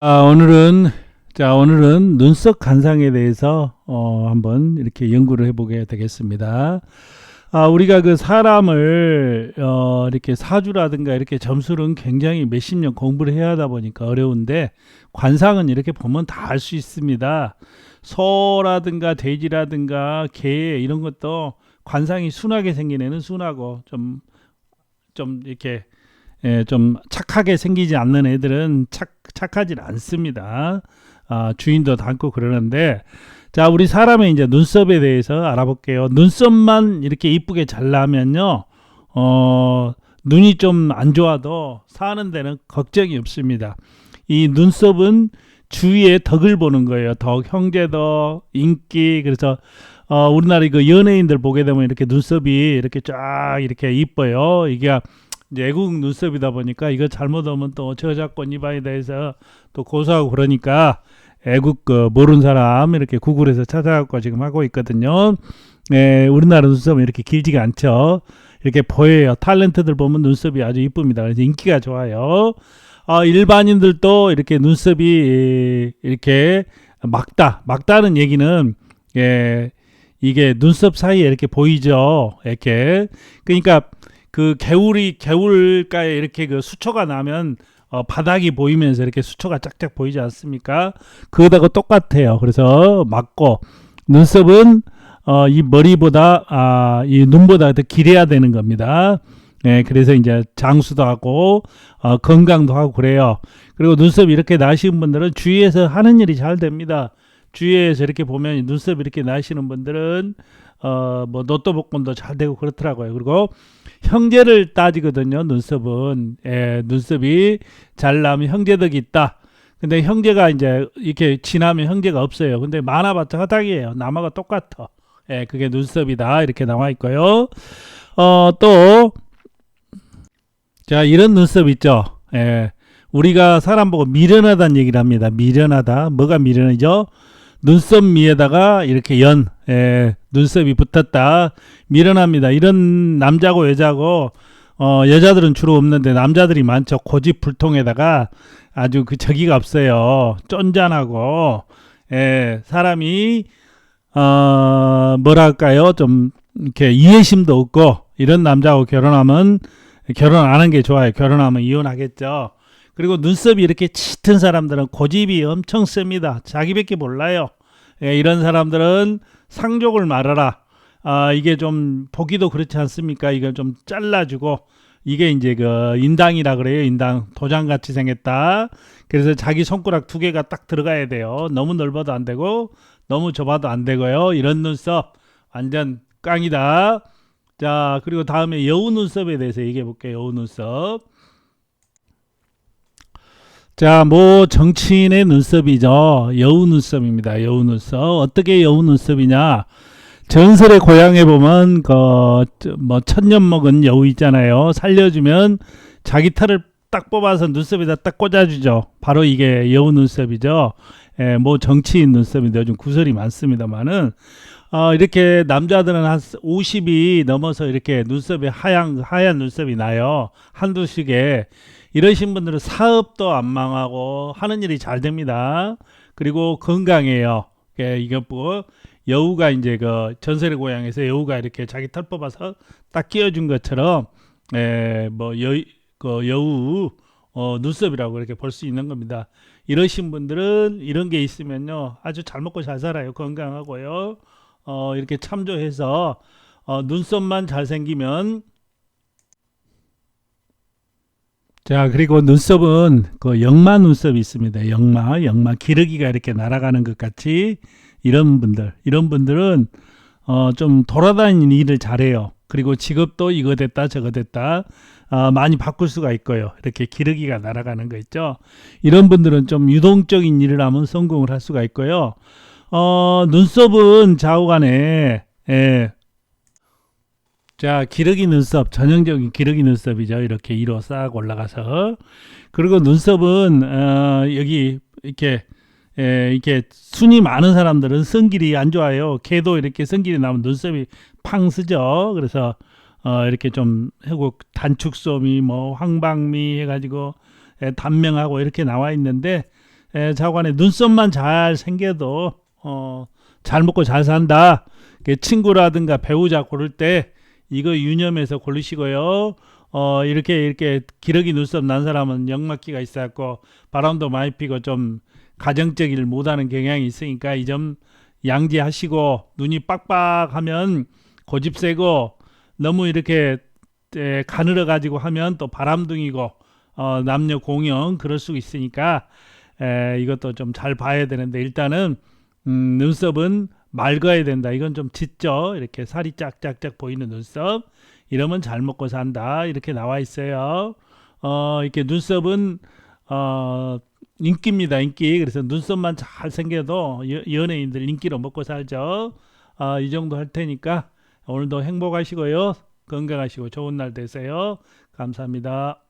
아, 오늘은 자 오늘은 눈썹 간상에 대해서 어, 한번 이렇게 연구를 해보게 되겠습니다. 아, 우리가 그 사람을 어, 이렇게 사주라든가 이렇게 점수는 굉장히 몇십 년 공부를 해야 하다 보니까 어려운데 관상은 이렇게 보면 다 알 수 있습니다. 소라든가 돼지라든가 개 이런 것도 관상이 순하게 생긴 애는 순하고 좀 좀 이렇게 예, 좀 착하게 생기지 않는 애들은 착, 착하지 않습니다. 아, 주인도 닮고 그러는데, 자, 우리 사람의 이제 눈썹에 대해서 알아볼게요. 눈썹만 이렇게 이쁘게 잘 나면요, 어, 눈이 좀 안 좋아도 사는 데는 걱정이 없습니다. 이 눈썹은 주위의 덕을 보는 거예요. 덕, 형제덕, 인기. 그래서 어, 우리나라 그 연예인들 보게 되면 이렇게 눈썹이 이렇게 쫙 이렇게 이뻐요. 이게 애국 눈썹이다 보니까 이거 잘못하면 또 저작권 위반에 대해서 또 고소하고 그러니까 애국 그 모르는 사람 이렇게 구글에서 찾아갖고 지금 하고 있거든요. 예, 우리나라 눈썹은 이렇게 길지가 않죠. 이렇게 보여요. 탤런트들 보면 눈썹이 아주 이쁩니다. 그래서 인기가 좋아요. 어, 일반인들도 이렇게 눈썹이 이렇게 막다. 막다는 얘기는 예, 이게 눈썹 사이에 이렇게 보이죠. 이렇게. 그러니까 그 개울이 개울가에 이렇게 그 수초가 나면 어, 바닥이 보이면서 이렇게 수초가 짝짝 보이지 않습니까? 그거하고 똑같아요. 그래서 막고 눈썹은 어, 이 머리보다 아, 이 눈보다 더 길어야 되는 겁니다. 예, 그래서 이제 장수도 하고 어, 건강도 하고 그래요. 그리고 눈썹 이렇게 나시는 분들은 주위에서 하는 일이 잘 됩니다. 주위에서 이렇게 보면 눈썹 이렇게 나시는 분들은 어, 뭐 로또 복권도 잘 되고 그렇더라고요. 그리고 형제를 따지거든요. 눈썹은 예, 눈썹이 잘 나면 형제덕이 있다. 근데 형제가 이제 이렇게 지나면 형제가 없어요. 근데 많아봤자 허당이에요. 남아가 똑같아. 예, 그게 눈썹이다. 이렇게 나와 있고요. 어, 또, 자, 이런 눈썹 있죠. 예, 우리가 사람 보고 미련하다는 얘기를 합니다. 미련하다. 뭐가 미련하죠? 눈썹 위에다가 이렇게 연, 예, 눈썹이 붙었다. 미련합니다. 이런 남자고 여자고, 어, 여자들은 주로 없는데 남자들이 많죠. 고집불통에다가 아주 그 저기가 없어요. 쫀잔하고, 예, 사람이, 어, 뭐랄까요. 좀, 이렇게 이해심도 없고, 이런 남자하고 결혼하면, 결혼 안 하는 게 좋아요. 결혼하면 이혼하겠죠. 그리고 눈썹이 이렇게 짙은 사람들은 고집이 엄청 셉니다. 자기밖에 몰라요. 예, 이런 사람들은 상족을 말하라. 아, 이게 좀 보기도 그렇지 않습니까? 이걸 좀 잘라주고 이게 이제 그 인당이라 그래요. 인당 도장 같이 생겼다. 그래서 자기 손가락 두 개가 딱 들어가야 돼요. 너무 넓어도 안 되고 너무 좁아도 안 되고요. 이런 눈썹 완전 깡이다. 자, 그리고 다음에 여우 눈썹에 대해서 얘기해 볼게요. 여우 눈썹. 자, 뭐 정치인의 눈썹이죠. 여우 눈썹입니다. 여우 눈썹. 어떻게 여우 눈썹이냐? 전설의 고향에 보면 그뭐 천년 먹은 여우 있잖아요. 살려주면 자기 털을 딱 뽑아서 눈썹에다 딱 꽂아주죠. 바로 이게 여우 눈썹이죠. 예, 뭐 정치인 눈썹인데 요즘 구설이 많습니다만은 어, 이렇게 남자들은 한 50이 넘어서 이렇게 눈썹이 하얀 하얀 눈썹이 나요. 한두 시게 이러신 분들은 사업도 안 망하고 하는 일이 잘 됩니다. 그리고 건강해요. 예, 이것 뭐 여우가 이제 그 전설의 고향에서 여우가 이렇게 자기 털 뽑아서 딱 끼워준 것처럼 에, 뭐 여, 그 여우 어, 눈썹이라고 이렇게 볼 수 있는 겁니다. 이러신 분들은 이런 게 있으면요 아주 잘 먹고 잘 살아요. 건강하고요. 어, 이렇게 참조해서 어, 눈썹만 잘 생기면 자, 그리고 눈썹은 그 역마 눈썹이 있습니다. 역마, 역마, 기러기가 이렇게 날아가는 것 같이 이런 분들, 이런 분들은 어, 좀 돌아다니는 일을 잘해요. 그리고 직업도 이거 됐다, 저거 됐다, 어, 많이 바꿀 수가 있고요. 이렇게 기러기가 날아가는 거 있죠. 이런 분들은 좀 유동적인 일을 하면 성공을 할 수가 있고요. 어, 눈썹은 좌우간에, 예, 자, 기러기 눈썹, 전형적인 기러기 눈썹이죠. 이렇게 위로 싹 올라가서. 그리고 눈썹은, 어, 여기, 이렇게, 에, 이렇게 순이 많은 사람들은 성질이 안 좋아요. 개도 이렇게 성질이 나면 눈썹이 팡 쓰죠. 그래서, 어, 이렇게 좀 하고 단축소미, 뭐, 황방미 해가지고, 에, 단명하고 이렇게 나와 있는데, 에, 자관에 눈썹만 잘 생겨도 어, 잘 먹고 잘 산다. 그 친구라든가 배우자 고를 때 이거 유념해서 고르시고요. 어, 이렇게 이렇게 기러기 눈썹 난 사람은 역막기가 있어갖고 바람도 많이 피고 좀 가정적일 못하는 경향이 있으니까 이 점 양지하시고 눈이 빡빡하면 고집 세고 너무 이렇게 에, 가늘어 가지고 하면 또 바람둥이고 어, 남녀 공영 그럴 수 있으니까 에, 이것도 좀 잘 봐야 되는데 일단은 음, 눈썹은 맑아야 된다. 이건 좀 짙죠. 이렇게 살이 짝짝짝 보이는 눈썹. 이러면 잘 먹고 산다. 이렇게 나와 있어요. 어, 이렇게 눈썹은 어, 인기입니다. 인기. 그래서 눈썹만 잘 생겨도 여- 연예인들 인기로 먹고 살죠. 어, 이 정도 할 테니까 오늘도 행복하시고요. 건강하시고 좋은 날 되세요. 감사합니다.